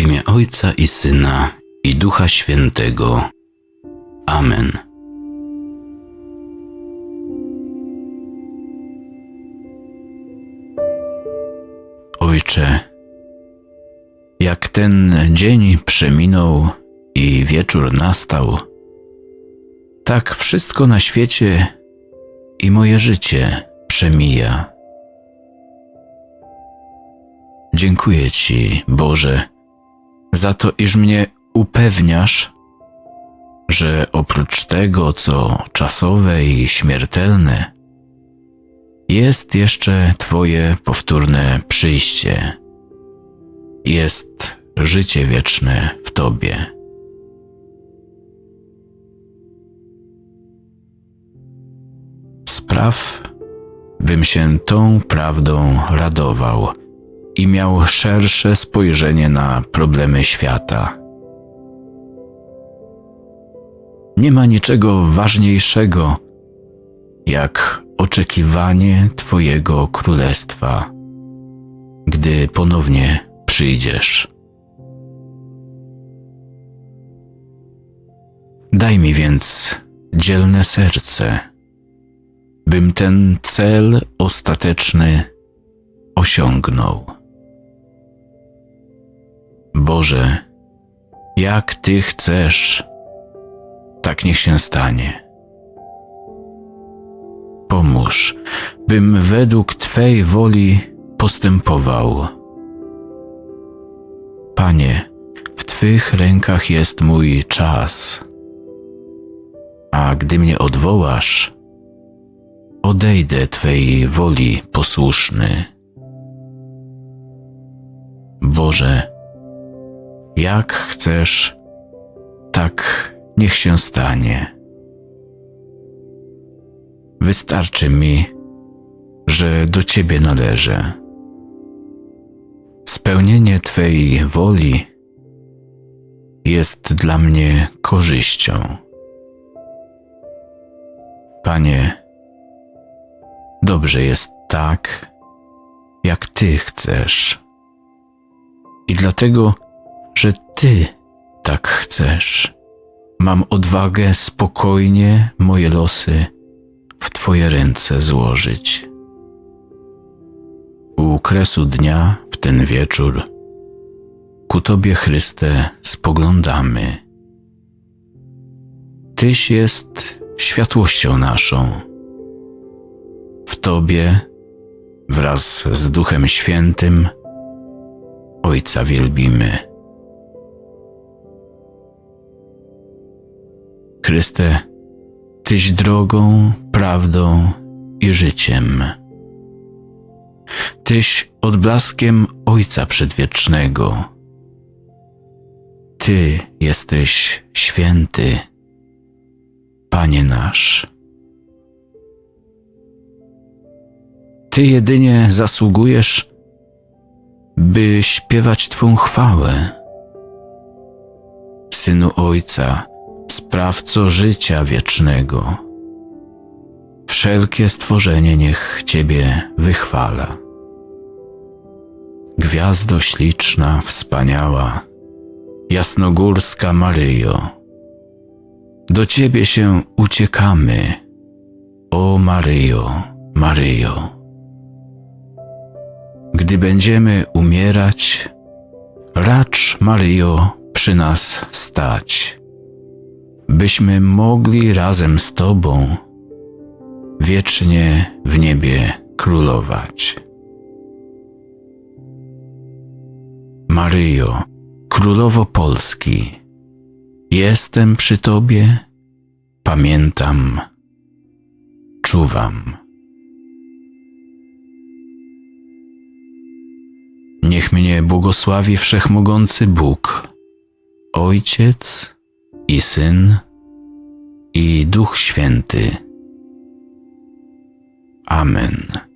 Imię Ojca i Syna i Ducha Świętego. Amen. Ojcze, jak ten dzień przeminął i wieczór nastał, tak wszystko na świecie i moje życie przemija. Dziękuję Ci, Boże, za to, iż mnie upewniasz, że oprócz tego, co czasowe i śmiertelne, jest jeszcze Twoje powtórne przyjście. Jest życie wieczne w Tobie. Spraw, bym się tą prawdą radował i miał szersze spojrzenie na problemy świata. Nie ma niczego ważniejszego jak oczekiwanie Twojego królestwa, gdy ponownie przyjdziesz. Daj mi więc dzielne serce, bym ten cel ostateczny osiągnął. Boże, jak Ty chcesz, tak niech się stanie. Pomóż, bym według Twej woli postępował. Panie, w Twych rękach jest mój czas, a gdy mnie odwołasz, odejdę Twej woli posłuszny. Boże, jak chcesz, tak niech się stanie. Wystarczy mi, że do Ciebie należę. Spełnienie Twej woli jest dla mnie korzyścią. Panie, dobrze jest tak, jak Ty chcesz. I dlatego, że Ty tak chcesz, mam odwagę spokojnie moje losy w Twoje ręce złożyć. U kresu dnia, w ten wieczór, ku Tobie, Chryste, spoglądamy. Tyś jest światłością naszą. W Tobie, wraz z Duchem Świętym, Ojca wielbimy. Chryste, Tyś drogą, prawdą i życiem. Tyś odblaskiem Ojca Przedwiecznego. Ty jesteś święty, Panie nasz. Ty jedynie zasługujesz, by śpiewać Twą chwałę. Synu Ojca, sprawco życia wiecznego. Wszelkie stworzenie niech Ciebie wychwala. Gwiazdo śliczna, wspaniała, jasnogórska Maryjo, do Ciebie się uciekamy, o Maryjo, Maryjo. Gdy będziemy umierać, racz Maryjo przy nas stać byśmy mogli razem z Tobą wiecznie w niebie królować. Maryjo, Królowo Polski, jestem przy Tobie, pamiętam, czuwam. Niech mnie błogosławi Wszechmogący Bóg, Ojciec i Syn i Duch Święty. Amen.